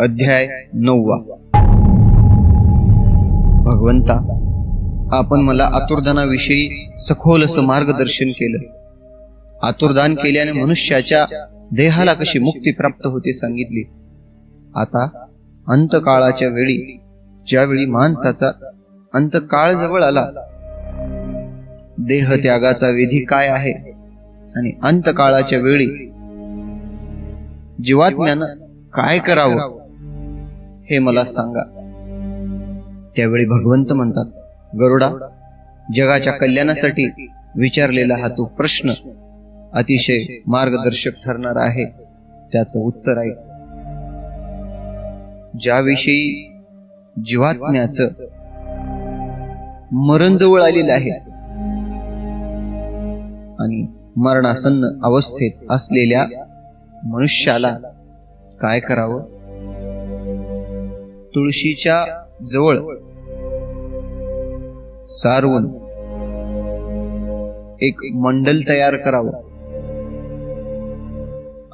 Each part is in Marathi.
अध्याय नववा. भगवंता आपण मला आतुरदानाविषयी सखोल असं मार्गदर्शन केलं. आतुरदान केल्याने मनुष्याच्या देहाला कशी मुक्ती प्राप्त होते सांगितली. आता अंतकाळाच्या वेळी ज्यावेळी माणसाचा अंतकाळ जवळ आला देह त्यागाचा विधी काय आहे आणि अंतकाळाच्या वेळी जीवात्म्यानं काय करावं? हे मला सांगा. त्यावेळी भगवंत म्हणतात गरुडा जगाच्या कल्याणासाठी विचारलेला हा तो प्रश्न अतिशय मार्गदर्शक ठरणार आहे त्याचं उत्तर आहे ज्याविषयी जीवात्म्याचं मरण जवळ आलेलं आहे आणि मरणासन्न अवस्थेत असलेल्या मनुष्याला काय करावं? तुळशीच्या जवळ. सारवून. एक मंडल तयार करावं.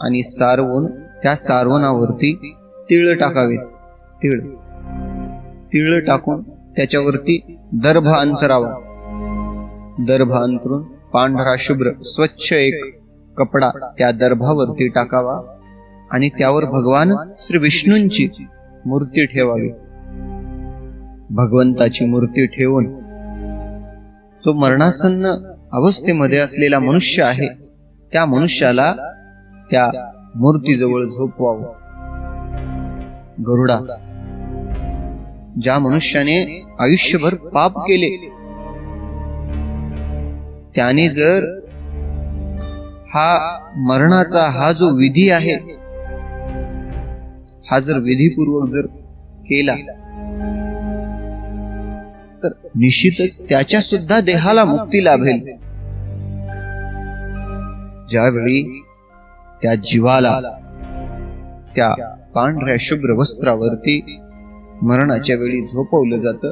आणि सारवून त्या सारवणावरती तिळ टाकावेत. तिळ. तिळ टाकून त्याच्यावरती दर्भ अंतरावा. दर्भ अंतरून पांढरा शुभ्र स्वच्छ एक कपडा त्या दर्भावरती टाकावा. आणि त्यावर भगवान श्री विष्णूंची मूर्ती ठेवावी. भगवंताची मूर्ती ठेवून जो मरणासन्न अवस्थेमध्ये असलेला मनुष्य आहे त्या मनुष्याला त्या मूर्तीजवळ झोपवावं. गरुडा ज्या मनुष्याने आयुष्यभर पाप केले त्याने जर हा मरणाचा हा जो विधी आहे हा जर विधीपूर्वक जर केला तर निश्चितच त्याच्या सुद्धा देहाला मुक्ती लाभेल. ज्यावेळी त्या जीवाला त्या पांढऱ्या शुभ्र वस्त्रावरती मरणाच्या वेळी झोपवलं जात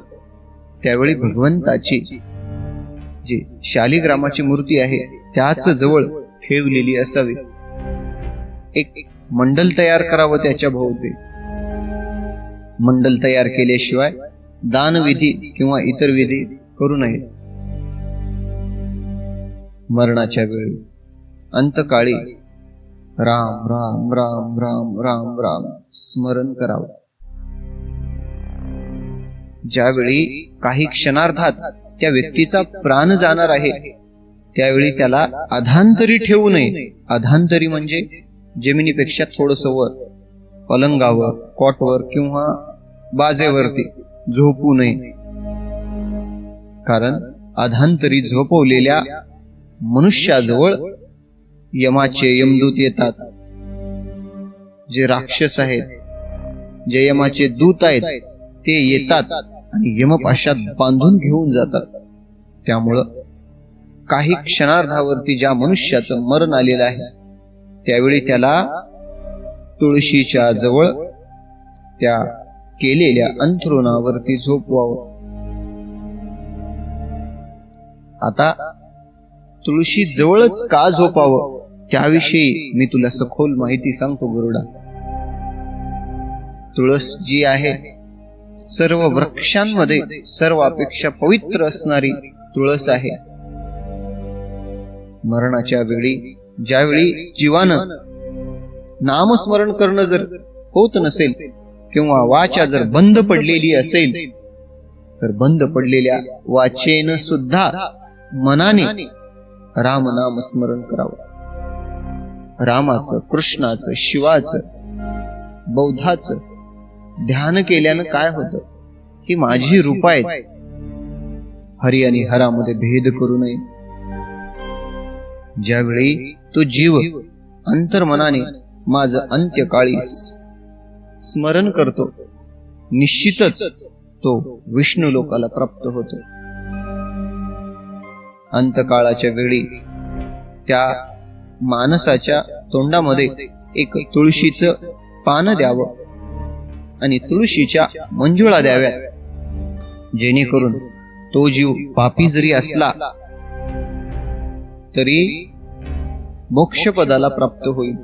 त्यावेळी भगवंताची जी शालिग्रामाची मूर्ती आहे त्याच जवळ ठेवलेली असावी. एक मंडल तयार करावं त्याच्या भोवती. मंडल तयार केल्याशिवाय दानविधी किंवा इतर विधी करू नये. मरणाच्या वेळी अंतकाळी राम राम राम राम राम राम स्मरण करावं. ज्यावेळी काही क्षणार्धात त्या व्यक्तीचा प्राण जाणार आहे त्यावेळी त्याला अधांतरी ठेवू नये. अधांतरी म्हणजे जमिनीपेक्षा थोडस वर पलंगावर कॉटवर किंवा बाजेवरती झोपू नये. कारण अधांतरी झोपवलेल्या मनुष्याजवळ यमाचे यमदूत येतात. जे राक्षस आहेत जे यमाचे दूत आहेत ते येतात आणि यमपाशात बांधून घेऊन जातात. त्यामुळं काही क्षणार्धावरती ज्या मनुष्याचं मरण आलेलं आहे त्यावेळी त्याला तुळशीच्या जवळ त्या केलेल्या अंथरुणावरती झोपवावं. आता तुळशी जवळच का झोपावं? त्याविषयी मी तुला सखोल माहिती सांगतो गरुडा. तुळस जी आहे सर्व वृक्षांमध्ये सर्वापेक्षा पवित्र असणारी तुळस आहे. मरणाच्या वेळी ज्यावेळी जीवानं नामस्मरण करणं जर होत नसेल किंवा वाचा जर बंद पडलेली असेल तर बंद पडलेल्या वाचेन सुद्धा मनाने राम नाम स्मरण करावं. रामाचं कृष्णाचं शिवाचं बौद्धाचं ध्यान केल्यानं काय होतं? ही माझी रूप आहेत. हरी आणि हरामध्ये भेद करू नये. ज्यावेळी तो जीव अंतर्मनाने माझं अंत्यकाळी स्मरण करतो. निश्चितच तो विष्णू लोकाला प्राप्त होतो. अंतकाळाच्या वेळी त्या माणसाच्या तोंडामध्ये एक तुळशीचं पान द्यावं आणि तुळशीच्या मंजुळा द्याव्या जेणेकरून तो जीव पापी जरी असला तरी मोक्षपदाला प्राप्त होईल.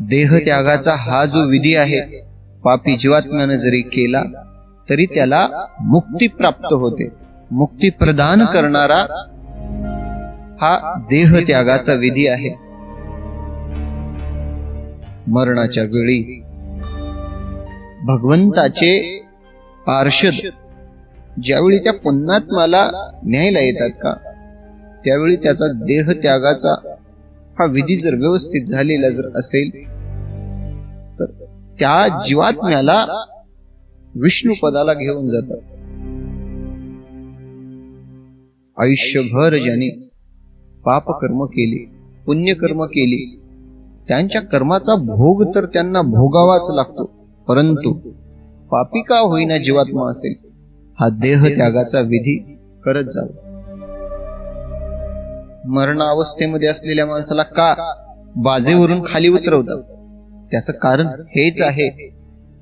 देहत्यागाचा हा जो विधी आहे पापी जीवात्म्यानं जरी केला तरी त्याला मुक्ती प्राप्त होते. मुक्ती प्रदान करणारा हा देहत्यागाचा विधी आहे. मरणाच्या वेळी भगवंताचे पार्षद ज्यावेळी त्या पुण्यात्माला न्यायला येतात का? त्यावेळी त्याचा देह त्यागाचा हा विधी जर व्यवस्थित झालेला जर असेल तर त्या जीवात्म्याला विष्णू पदाला घेऊन जातात आयुष्यभर ज्याने पापकर्म केले पुण्यकर्म केले त्यांच्या कर्माचा भोग तर त्यांना भोगावाच लागतो. परंतु पापी का होईना जीवात्मा असेल हा देह त्यागाचा विधी करत जावा. मरणावस्थेमध्ये असलेल्या माणसाला का बाजेवरून खाली उतरवतात त्याचं कारण हेच आहे.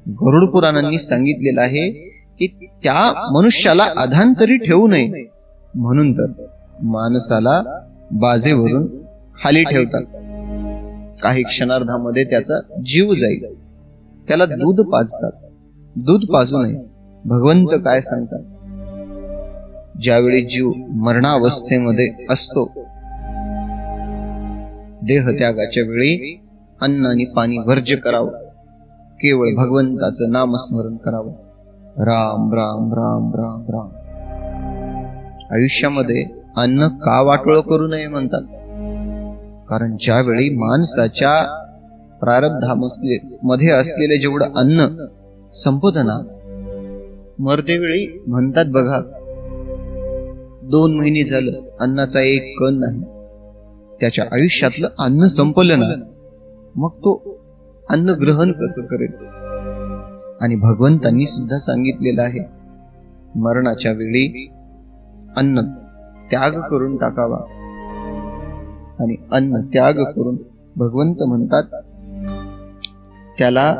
गरुड पुराणांनी सांगितलेलं आहे की त्या मनुष्याला अधांतरी ठेवू नये. म्हणून तर माणसाला बाजेवरून खाली ठेवतात. काही क्षणार्धामध्ये त्याचा जीव जाईल. त्याला दूध पाजतात. दूध पाजू नये. भगवंत काय सांगतात? ज्यावेळी जीव मरणावस्थेमध्ये असतो देहत्यागाच्या वेळी अन्न आणि पाणी वर्ज्य करावं. केवळ भगवंताचं नामस्मरण करावं. राम राम राम राम राम. आयुष्यामध्ये अन्न का वाटोळ करू नये म्हणतात? कारण ज्यावेळी माणसाच्या प्रारब्धामसले मध्ये असलेले जेवढं अन्न संपत ना मरतेवेळी म्हणतात बघा दोन महिने झालं अन्नाचा एक कण नाही. त्याच्या आयुष्यातलं अन्न संपलं ना मग तो अन्न ग्रहण कसं करेल? आणि भगवंतांनी सुद्धा सांगितलेलं आहे मरणाच्या वेळी अन्न त्याग करून टाकावा. आणि अन्न त्याग करून भगवंत म्हणतात त्याला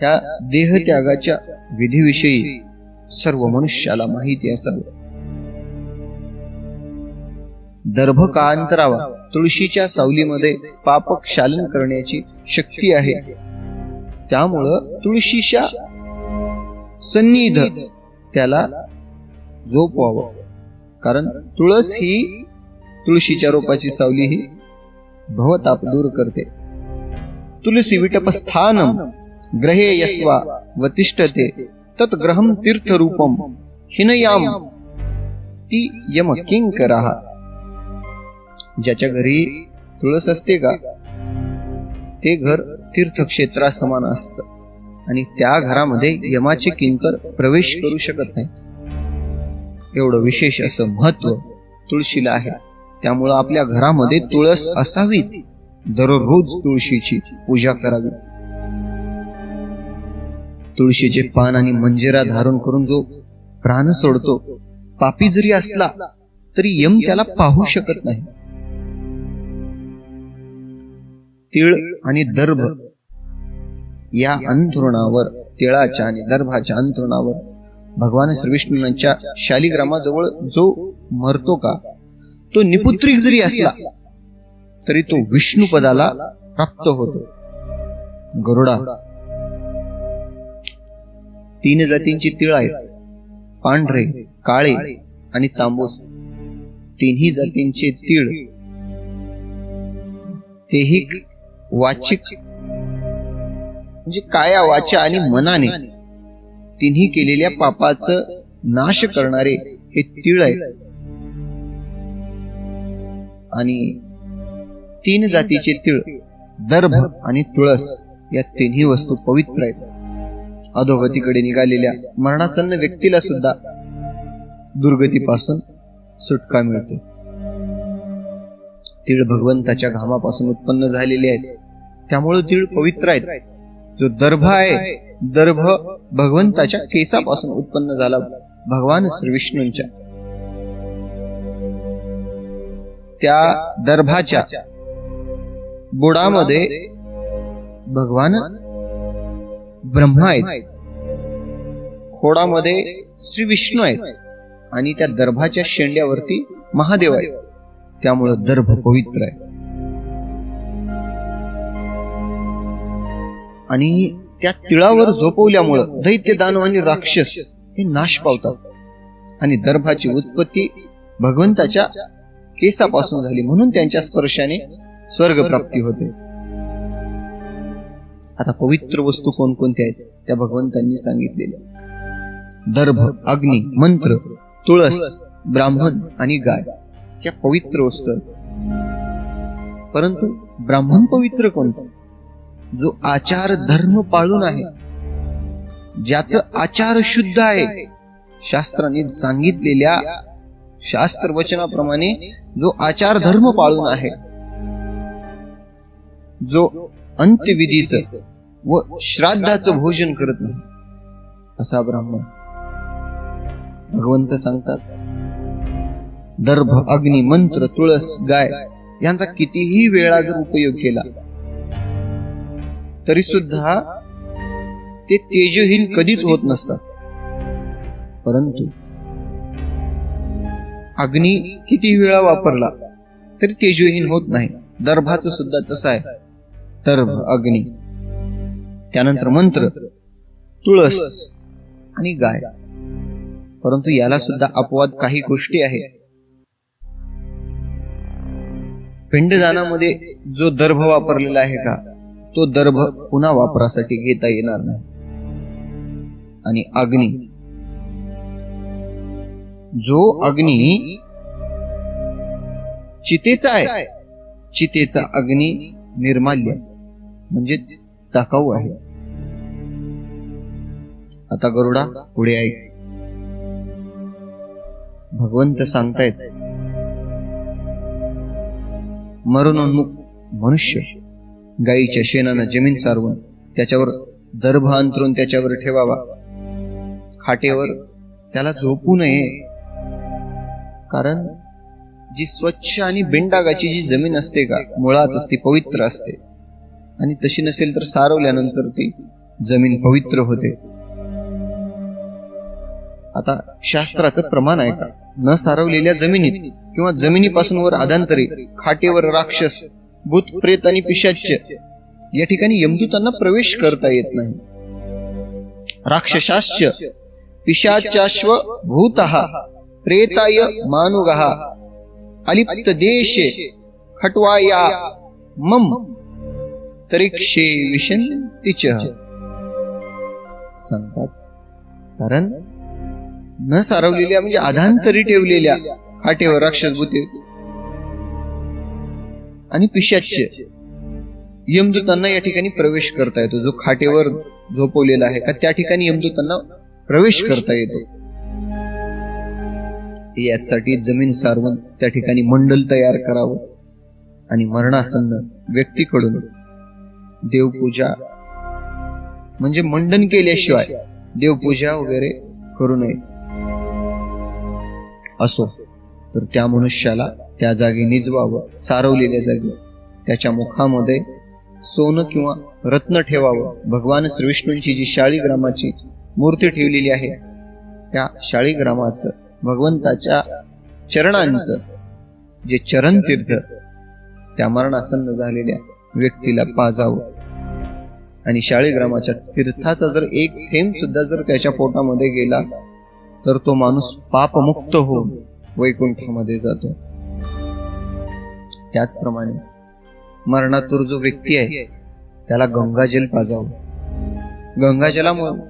त्या देहत्यागाच्या विधीविषयी सर्व मनुष्याला माहिती असावं. दर्भ का अंतरावा तुळशीच्या सावलीमध्ये पापक्षालन करण्याची शक्ती आहे. त्यामुळं तुळशीच्या सन्निध त्याला झोपवावं. कारण तुळस ही तुळशीच्या रोपाची सावली ही भवताप दूर करते. तुलसी विटपस्थानम ग्रहे यस्वा व तिष्ठते तत ग्रहम तीर्थ रूपम हिनयाम ती यम किंकरहा ज्याच्या घरी तुळस असते का? ते घर तीर्थक्षेत्रा समान असत. आणि त्या घरामध्ये यमाचे किंकर प्रवेश करू शकत नाही. एवढं विशेष असं महत्त्व तुळशीला आहे. त्यामुळं आपल्या घरामध्ये तुळस असावीच. दररोज तुळशीची पूजा करावी. तुळशीचे पान आणि मंजिरा धारण करून जो प्राण सोडतो पापी जरी असला तरी यम त्याला पाहू शकत नाही. तिळ आणि दर्भ. या अंथरुणावर तिळाच्या आणि दर्भाच्या अंथरुणावर भगवान श्रीविष्णूंच्या शालिग्रामाजवळ जो मरतो का तो निपुत्रिक जरी असला तरी तो विष्णू पदाला प्राप्त होतो. गरुडा तीन जातींची तिळ आहेत. पांढरे काळे आणि तांबूस. तिन्ही जातींचे तीळ. तेही वाचिक. म्हणजे काया वाचा आणि मनाने. तिन्ही केलेल्या पापाचं नाश करणारे हे तीळ आहे. आणि तीन जातीचे तीळ दर्भ आणि तुळस या तिन्ही वस्तू पवित्र आहेत. अधोगतीकडे निघालेल्या मरणासन्न व्यक्तीला सुद्धा दुर्गतीपासून सुटका मिळते. तीळ भगवंताच्या घामापासून उत्पन्न झालेले आहेत. त्यामुळे तीळ पवित्र आहेत. जो दर्भ आहे दर्भ भगवंताच्या केसापासून उत्पन्न झाला. भगवान श्री विष्णूंच्या त्या दर्भाच्या बुडामध्ये भगवान ब्रह्मा आहेत. खोडामध्ये श्री विष्णू आहेत. आणि त्या दर्भाच्या शेंड्यावरती महादेव आहेत. त्यामुळं दर्भ पवित्र आहे. आणि त्या तिळावर झोपवल्यामुळं दैत्य दानव आणि राक्षस हे नाश पावतात. आणि दर्भाची उत्पत्ती भगवंताच्या केसापासून झाली म्हणून त्यांच्या स्पर्शाने स्वर्ग प्राप्ती होते. आता पवित्र वस्तू कोणकोणत्या आहेत त्या भगवंतांनी सांगितलेल्या. दर्भ अग्नी मंत्र तुळस ब्राह्मण आणि गाय. इतक्या पवित्र वस्तू आहेत परंतु ब्राह्मण पवित्र कोणतं जो आचार धर्म पाळून आहे. ज्याचं आचार शुद्ध आहे. शास्त्राने सांगितलेल्या शास्त्र वचनाप्रमाणे जो आचार धर्म पाळून आहे. जो अंत्यविधीच व श्राद्धाचं भोजन करत नाही. असा ब्राह्मण. भगवंत सांगतात दर्भ अग्नी मंत्र तुळस गाय यांचा कितीही वेळा जर उपयोग केला तरी सुद्धा ते तेजहीन कधीच होत नसतात. परंतु अग्नी किती वेळा वापरला तरी तेजहीन होत नाही. दर्भाचं सुद्धा तसं आहे. दर्भ अग्नी त्यानंतर मंत्र तुळस आणि गाय. परंतु याला सुद्धा अपवाद काही गोष्टी आहेत. पिंडदानामध्ये जो दर्भ वापरलेला आहे का तो दर्भ पुन्हा वापरासाठी घेता येणार नाही. आणि अग्नी. जो अग्नी चितेचा आहे चितेचा अग्नी निर्माल्य म्हणजेच टाकाऊ आहे. आता गरुडा पुढे ऐक. भगवंत सांगतायत मरणोन्मुख मनुष्य गायीच्या शेणानं जमीन सारवून त्याच्यावर दर्भ अंतरून त्याच्यावर ठेवावा. खाटेवर त्याला झोपू नये. कारण जी स्वच्छ आणि बिनडागाची जी जमीन असते का मुळात असते पवित्र असते. आणि तशी नसेल तर सारवल्यानंतर ती जमीन पवित्र होते. आता शास्त्राचं प्रमाण आहे का? न सारवलेल्या जमिनीत किंवा जमिनीपासून वर अधांतरे खाटेवर राक्षस भूत प्रेत आणि पिशाच्य या ठिकाणी यमदूतांना प्रवेश करता येत नाही. राक्षसाश्च पिशाचाश्व भूतहा प्रेताय मानुगहा अलिप्त देशे खटवाया मम तरीक्षे विशंतीच सांगतात कारण न सारवलेल्या म्हणजे अधांतरी ठेवलेल्या खाटेवर राक्षस भूते. आणि पिशाच्य. यमदूतांना या ठिकाणी प्रवेश करता येतो. जो खाटेवर झोपवलेला आहे का त्या ठिकाणी यमदूतांना प्रवेश करता येतो. यासाठी जमीन सारवून त्या ठिकाणी मंडल तयार करावं आणि मरणासन्न व्यक्तीकडून देवपूजा म्हणजे मंडन केल्याशिवाय देवपूजा वगैरे करू नये. असो. तर त्या मनुष्याला त्या जागी निजवावं सारवलेल्या जागी त्याच्या मुखामध्ये सोनं किंवा रत्न ठेवावं. भगवान श्रीविष्णूंची जी शाळीग्रामाची मूर्ती ठेवलेली आहे त्या शाळीग्रामाचं भगवंताच्या चरणांचं जे चरण तीर्थ त्या मरणासन्न झालेल्या व्यक्तीला पाजावं. आणि शाळीग्रामाच्या तीर्थाचा जर एक थेंब सुद्धा जर त्याच्या पोटामध्ये गेला तर तो माणूस पापमुक्त होऊन वैकुंठामध्ये जातो. त्याचप्रमाणे मरणातूर जो व्यक्ती आहे त्याला गंगाजल पाजावं. गंगाजलामुळे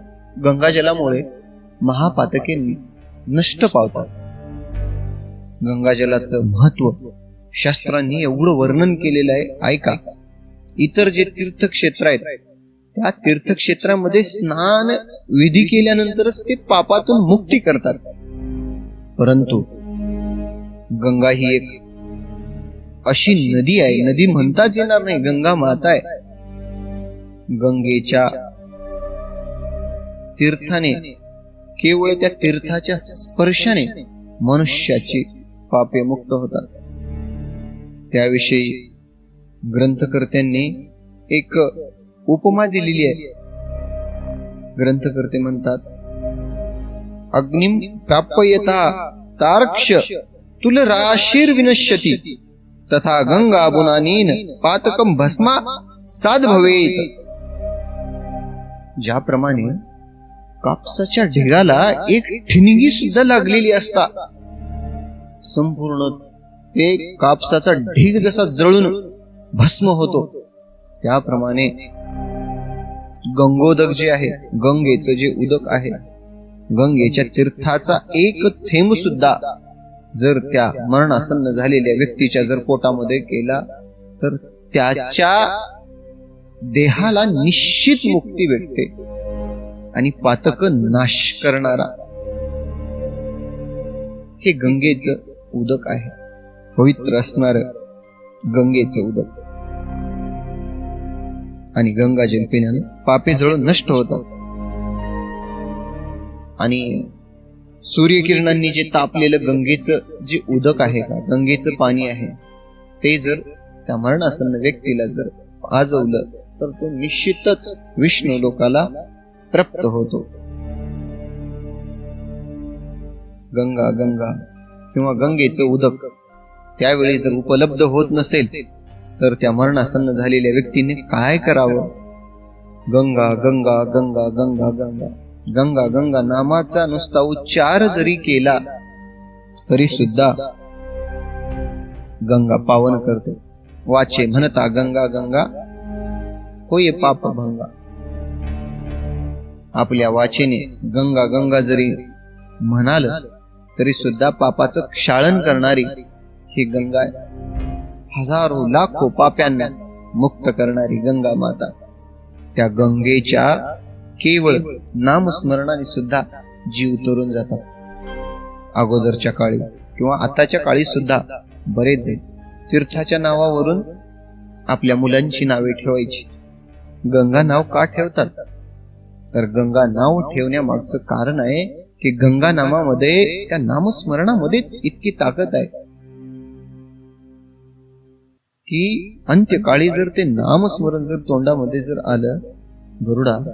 गंगाजलामुळे महापातके नष्ट पावतात. गंगाजलाचं महत्त्व शास्त्रांनी एवढं वर्णन केलेलं आहे ऐका. इतर जे तीर्थक्षेत्र आहेत त्या तीर्थक्षेत्रामध्ये स्नान विधी केल्यानंतरच ते पापातून मुक्ती करतात. परंतु गंगा ही एक अशी नदी आहे. नदी म्हणताच येणार नाही. गंगा माता आहे. गंगेच्या तीर्थाने केवळ त्या तीर्थाच्या स्पर्शाने मनुष्याची पापे मुक्त होतात. त्याविषयी ग्रंथकर्त्यांनी एक उपमा दिलेली आहे. ग्रंथकर्ते म्हणतात अग्निम प्राप्यता तारक्ष तुल राशीर विनश्यती तथा गंगा बुनानीन पातकम भस्मा साध भवेत. ज्याप्रमाणे कापसाच्या ढिगाला एक ठिणगी सुद्धा लागलेली असता संपूर्ण ते कापसाचा ढीग जसा जळून भस्म होतो त्याप्रमाणे गंगोदक जे आहे गंगेचं जे उदक आहे गंगेच्या तीर्थाचा एक थेंब सुद्धा जर त्या मरणासन्न झालेल्या व्यक्तीच्या जर पोटामध्ये केला तर त्याच्या देहाला निश्चित मुक्ती भेटते आणि पातक नाश करणारा हे गंगेचं उदक आहे. पवित्र असणार गंगेचं उदक. आणि गंगाजल पिण्यानं पापे जळून नष्ट होतात. आणि सूर्यकिरणांनी जे तापलेलं गंगेचं जे उदक आहे का गंगेचं पाणी आहे ते जर त्या मरणासन्न व्यक्तीला जर आजवलं तर तो निश्चितच विष्णू लोकाला प्राप्त होतो. गंगा गंगा किंवा गंगेचं उदक त्यावेळी जर उपलब्ध होत नसेल तर त्या मरणासन्न झालेल्या व्यक्तीने काय करावं? गंगा गंगा गंगा गंगा गंगा. गंगा गंगा नामाचा नुसता उच्चार जरी केला तरी सुद्धा गंगा पावन करते. वाचे म्हणता गंगा गंगा होय पाप भंगा. आपल्या वाचेने गंगा गंगा जरी म्हणाल तरी सुद्धा पापाचं क्षाळन करणारी ही गंगा आहे. हजारो लाखो पाप्यांना मुक्त करणारी गंगा माता. त्या गंगेच्या केवळ नामस्मरणाने सुद्धा जीव तरून जातात. अगोदरच्या काळी किंवा आताच्या काळी सुद्धा बरेच आहेत तीर्थाच्या नावावरून आपल्या मुलांची नावे ठेवायची. गंगा नाव का ठेवतात? तर गंगा नाव ठेवण्यामागचं कारण आहे की गंगा नामामध्ये त्या नामस्मरणामध्येच इतकी ताकद आहे. की अंत्यकाळी जर ते नामस्मरण जर तोंडामध्ये जर आलं गरुडा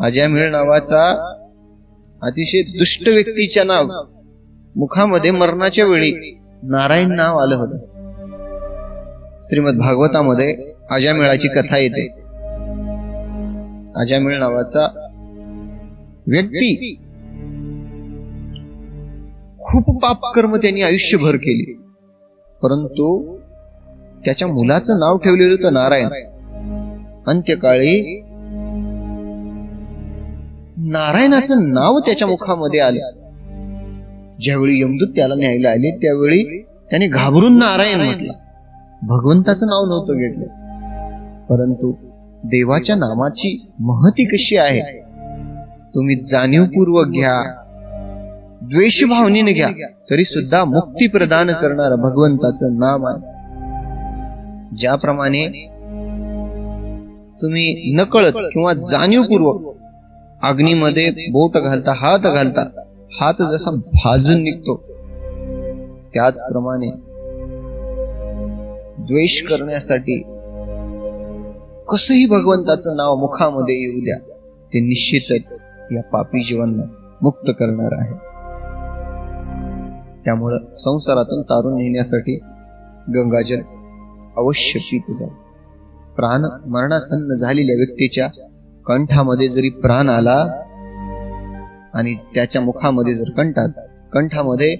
अजामिळ नावाचा अतिशय दुष्ट व्यक्तीच्या नाव मुखामध्ये मरणाच्या वेळी नारायण नाव आलं होतं. श्रीमद भागवतामध्ये अजामिळाची कथा येते. अजामिळ नावाचा व्यक्ती खूप पाप कर्म त्यांनी आयुष्यभर केली. परंतु त्याच्या मुलाचं नाव ठेवलेलं होतं नारायण. अंत्यकाळी नारायणाचं नाव त्याच्या मुखामध्ये आलं. ज्यावेळी यमदूत त्याला न्यायला आले त्यावेळी त्याने घाबरून नारायण म्हटलं. भगवंताचं नाव नव्हतं घेतलं. परंतु देवाच्या नामाची महती कशी आहे? तुम्ही जाणीवपूर्वक घ्या. द्वेष भावनेने घ्या. तरी सुद्धा मुक्ती प्रदान करणार भगवंताचं नाम आहे. ज्याप्रमाणे तुम्ही नकळत किंवा जाणीवपूर्वक अग्नीमध्ये बोट घालता हात घालता हात जसा भाजून निघतो त्याचप्रमाणे द्वेष करण्यासाठी कसही भगवंताचं नाव मुखामध्ये येऊ द्या ते निश्चितच या पापी जीवांना मुक्त करणार आहे. त्यामुळं संसारातून तारून नेण्यासाठी गंगाजल अवश्य पीत जाऊ प्राण मरणासन्न झालेल्या व्यक्तीच्या कंठामध्ये जरी प्राण आला आणि त्याच्या मुखामध्ये जर कंठात कंठामध्ये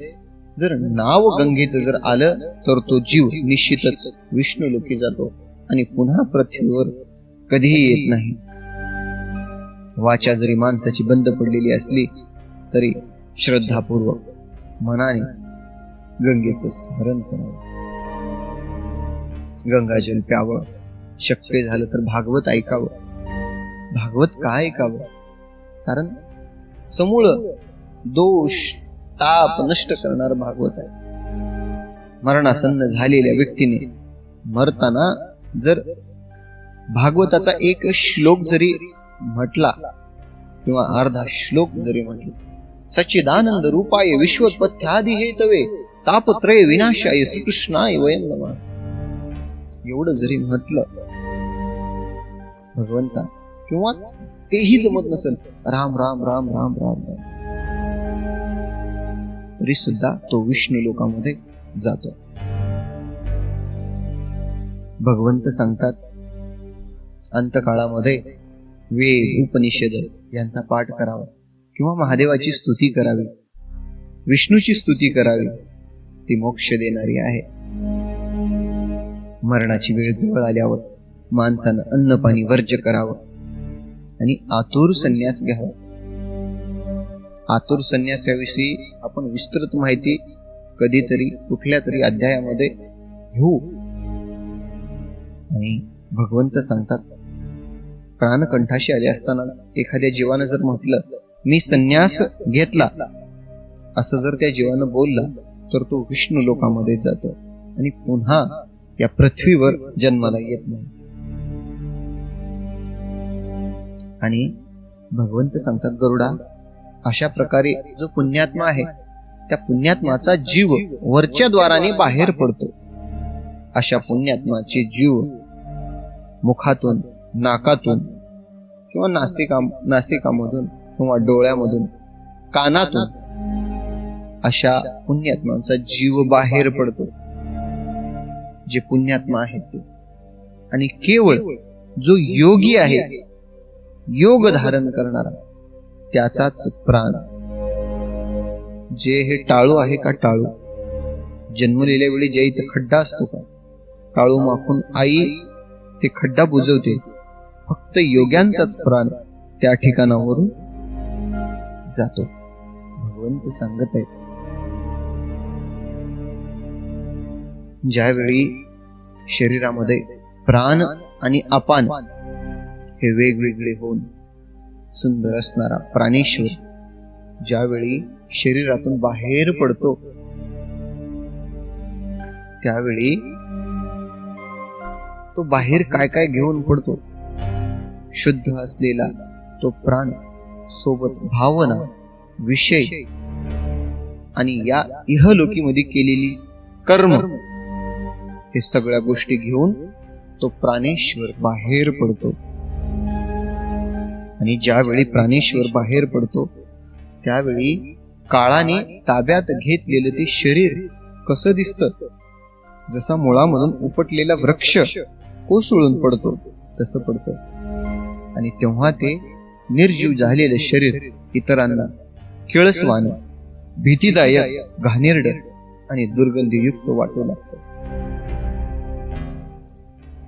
जर नाव गंगेचं जर आलं तर तो जीव निश्चितच विष्णू लोकी जातो आणि पुन्हा पृथ्वीवर कधीही येत नाही. वाचा जरी माणसाची बंद पडलेली असली तरी श्रद्धापूर्वक मनाने गंगेचं स्मरण करावं. गंगाजल प्यावं. शक्य झालं तर भागवत ऐकावं. भागवत का ऐकावं? कारण समूळ दोष ताप नष्ट करणार भागवत आहे. मरणासन्न झालेल्या व्यक्तीने मरताना जर भागवताचा एक श्लोक जरी म्हटला किंवा अर्धा श्लोक जरी म्हटला सच्चिदानंद रूपाय विश्वोत्पत्त्यादी हे तवे तापत्रय विनाशाय श्रीकृष्णाय वयम नमः. एवढं जरी म्हटलं भगवंता किंवा तेही जमत नसेल राम राम राम राम राम राम. तरी सुद्धा तो विष्णू लोकांमध्ये जातो. भगवंत सांगतात अंतकाळामध्ये वेद उपनिषद यांचा पाठ करावा किंवा महादेवाची स्तुती करावी विष्णूची स्तुती करावी ती मोक्ष देणारी आहे. मरणाची वेळ जवळ आल्यावर माणसानं अन्न पाणी वर्ज्य करावं आणि आतुर संन्यास घ्यावा. आतुर संन्यासाविषयी आपण विस्तृत माहिती कधीतरी कुठल्या तरी अध्यायामध्ये घेऊ. आणि भगवंत सांगतात प्राणकंठाशी आले असताना एखाद्या जीवानं जर म्हटलं मी संन्यास घेतला असं जर त्या जीवानं बोलला तर तो विष्णू लोकामध्ये जातो आणि पुन्हा या पृथ्वीवर जन्माला येत नाही. आणि भगवंत सांगतात गरुडा अशा प्रकारे जो पुण्यात्मा आहे त्या पुण्यात्माचा जीव वरच्या द्वाराने बाहेर पडतो. अशा पुण्यात्माचे जीव मुखातून नाकातून किंवा नासिका नासिकामधून किंवा डोळ्यामधून कानातून अशा पुण्यात्माचा जीव बाहेर पडतो. जे पुण्यात्मा आहेत ते. आणि केवळ जो योगी आहे योग धारण करणारा त्याचाच प्राण. जे हे टाळू आहे का टाळू? जन्मलेल्या वेळी जे इथे खड्डा असतो का? टाळू माखून आई ते खड्डा बुजवते. फक्त योग्यांचाच प्राण त्या ठिकाणावरून जातो. भगवंत सांगत आहे ज्यावेळी शरीरामध्ये प्राण आणि अपान हे वेगवेगळे होऊन सुंदर असणारा प्राणेश्वर ज्यावेळी शरीरातून बाहेर पडतो त्यावेळी तो बाहेर काय काय घेऊन पडतो शुद्ध असलेला तो प्राण सोबत भावना विषय आणि या इहलोकीमध्ये केलेली कर्म हे सगळ्या गोष्टी घेऊन तो प्राणेश्वर बाहेर पडतो. आणि ज्यावेळी प्राणेश्वर बाहेर पडतो त्यावेळी काळाने ताब्यात घेतलेलं ते शरीर कसं दिसत? जसा मुळामधून उपटलेला वृक्ष कोसळून पडतो तसं पडतं. आणि तेव्हा ते निर्जीव झालेलं शरीर इतरांना किळसवान भीतीदायक घाणेरड आणि दुर्गंधीयुक्त वाटू लागत.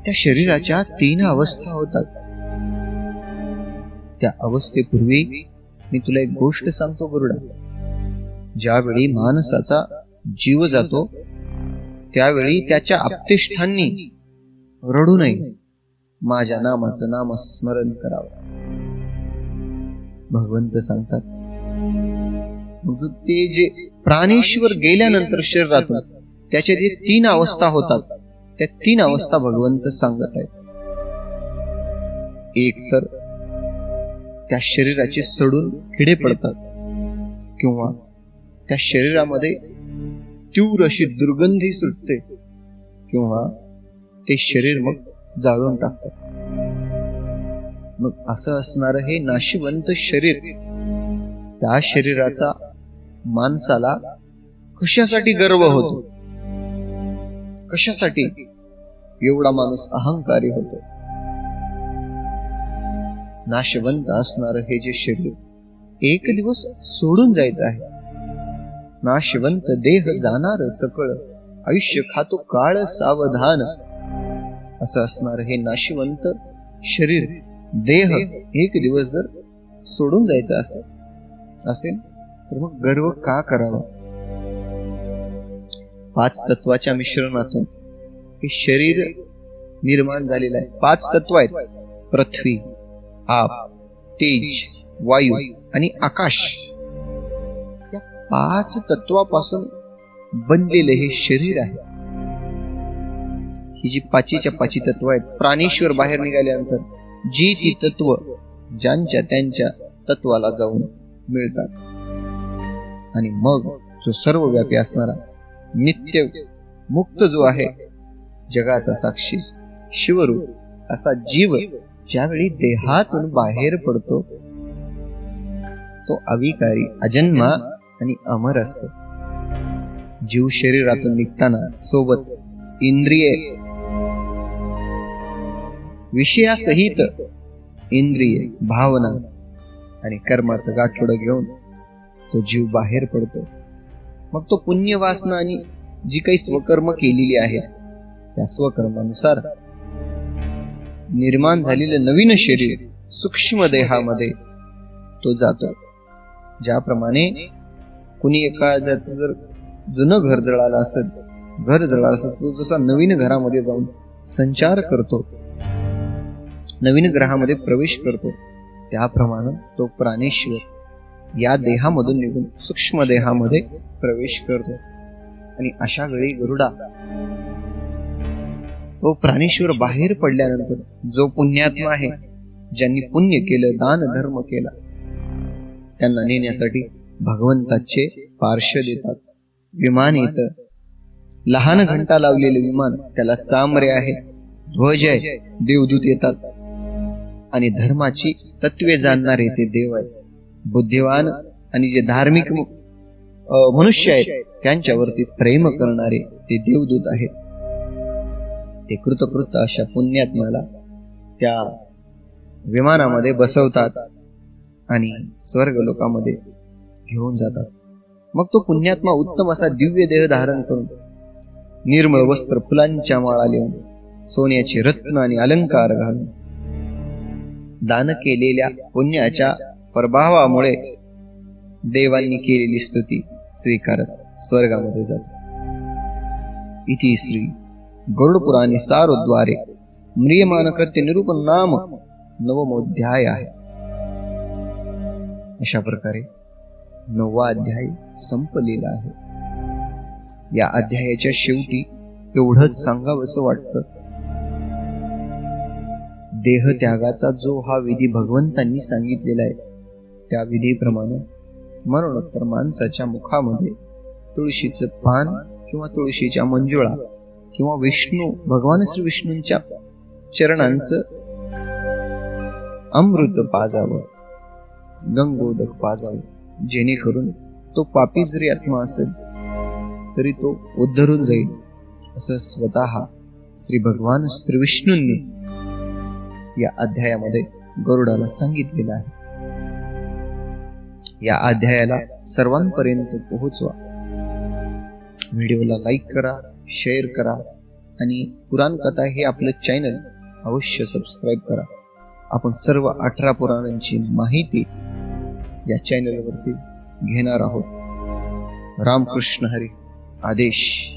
त्या शरीराच्या तीन अवस्था होतात. त्या अवस्थेपूर्वी मी तुला एक गोष्ट सांगतो गरुडा. ज्यावेळी माणसाचा जीव जातो त्यावेळी त्याच्या आपतिष्ठांनी रडू नये. माझ्या नामाचं नामस्मरण करावं. भगवंत सांगतात ते जे प्राणेश्वर गेल्यानंतर शरीरातून त्याच्या जे तीन अवस्था होतात त्या तीन अवस्था भगवंत सांगत आहेत. एक तर त्या शरीराचे सडून किडे पडतात किंवा त्या शरीरामध्ये तीव्र अशी दुर्गंधी सुटते किंवा ते शरीर मग जाळून टाकतात. मग असं असणार हे नाशिवंत शरीर त्या शरीराचा माणसाला कशासाठी गर्व होतो? कशासाठी? एवढा माणूस अहंकारी होतो. नाशवंत असणार हे जे शरीर एक दिवस सोडून जायचं आहे. नाशवंत देह जाणार सकळ आयुष्य खातो काळ सावधान. असं असणार हे नाशिवंत शरीर देह एक दिवस जर सोडून जायचं असेल असेल तर मग गर्व का करावा? पाच तत्वाच्या मिश्रणातून. हे शरीर निर्माण झालेलं आहे. पाच तत्व आहेत. पृथ्वी आप तेज वायू आणि आकाश. या पाच तत्वापासून बनलेलं हे शरीर आहे. ही जी पाचीच्या पाची तत्व आहेत प्राणेश्वर बाहेर निघाल्यानंतर जी ती तत्व ज्यांच्या त्यांच्या तत्वाला जाऊन मिळतात. आणि मग जो सर्वव्यापी असणारा नित्य मुक्त जो आहे जगाचा साक्षी शिवरूप असा जीव ज्यावेळी देहातून बाहेर पडतो तो अविकारी अजन्मा आणि अमर असतो. जीव शरीरातून निघताना सोबत इंद्रिये विषयासहित इंद्रिय भावना आणि कर्माचं गाठोडं घेऊन तो जीव बाहेर पडतो. मग तो पुण्य वासना आणि जी काही स्वकर्म केलेली आहे त्या स्वकर्मानुसार निर्माण झालेलं नवीन शरीर सूक्ष्म देहामध्ये तो जातो. ज्याप्रमाणे कुणी एका ज्याचं जर जुनं घर जळालं असेल घर जळालं असेल तो जसा नवीन घरामध्ये जाऊन संचार करतो नवीन ग्रहामध्ये प्रवेश करतो त्याप्रमाणे तो प्राणेश्वर. या देहामधून निघून सूक्ष्म देहामध्ये प्रवेश करतो. आणि अशा वेळी गरुडा तो प्राणेश्वर बाहेर पडल्यानंतर जो पुण्यात्मा आहे ज्यांनी पुण्य केलं दान धर्म केला त्यांना नेण्यासाठी भगवंताचे पार्श्व देतात. विमान येत. लहान घंटा लावलेले विमान त्याला चामरे आहे ध्वज आहे देवदूत येतात. आणि धर्माची तत्वे जाणणारे ते देव आहे बुद्धिवान आणि जे धार्मिक मनुष्य आहेत त्यांच्यावरती प्रेम करणारे ते देवदूत आहेत. ते कृतकृत अशा पुण्यात्म्याला त्या विमानामध्ये बसवतात आणि स्वर्ग लोकामध्ये घेऊन जातात. मग तो पुण्यात्मा उत्तम असा दिव्य देह धारण करून निर्मळ वस्त्र फुलांच्या माळा लिहून सोन्याचे रत्न आणि अलंकार घालून दान केलेल्या पुण्याच्या प्रभावामुळे देवांनी केलेली स्तुती स्वीकारत स्वर्गामध्ये जातो. इति श्री गरुड पुराणी सारोद्वारे म्रियमान कृत्य निरूपण नाम नवमोध्याय आहे. अशा प्रकारे नववा अध्याय संपलेला आहे. या अध्यायाच्या शेवटी एवढंच सांगावंसं वाटतं. देह त्यागाचा जो हा विधी भगवंतांनी सांगितलेला आहे त्या विधीप्रमाणे मरणोत्तर माणसाच्या मुखामध्ये तुळशीचं पान किंवा तुळशीच्या मंजुळा किंवा विष्णू भगवान श्री विष्णूंच्या चरणांचं अमृत पाजावं गंगोदक पाजावं जेणेकरून तो पापी जरी आत्मा असेल तरी तो उद्धरून जाईल असं स्वतः श्री भगवान श्री विष्णूंनी या अध्यायामध्ये गरुडाला सांगितलेलं आहे. या अध्यायाला सर्वांपर्यंत पोहोचवा. व्हिडिओला लाईक करा शेअर करा आणि पुराण कथा हे आपलं चॅनल अवश्य सबस्क्राईब करा. आपण सर्व अठरा पुराणांची माहिती या चॅनलवरती घेणार आहोत. रामकृष्ण हरी आदेश.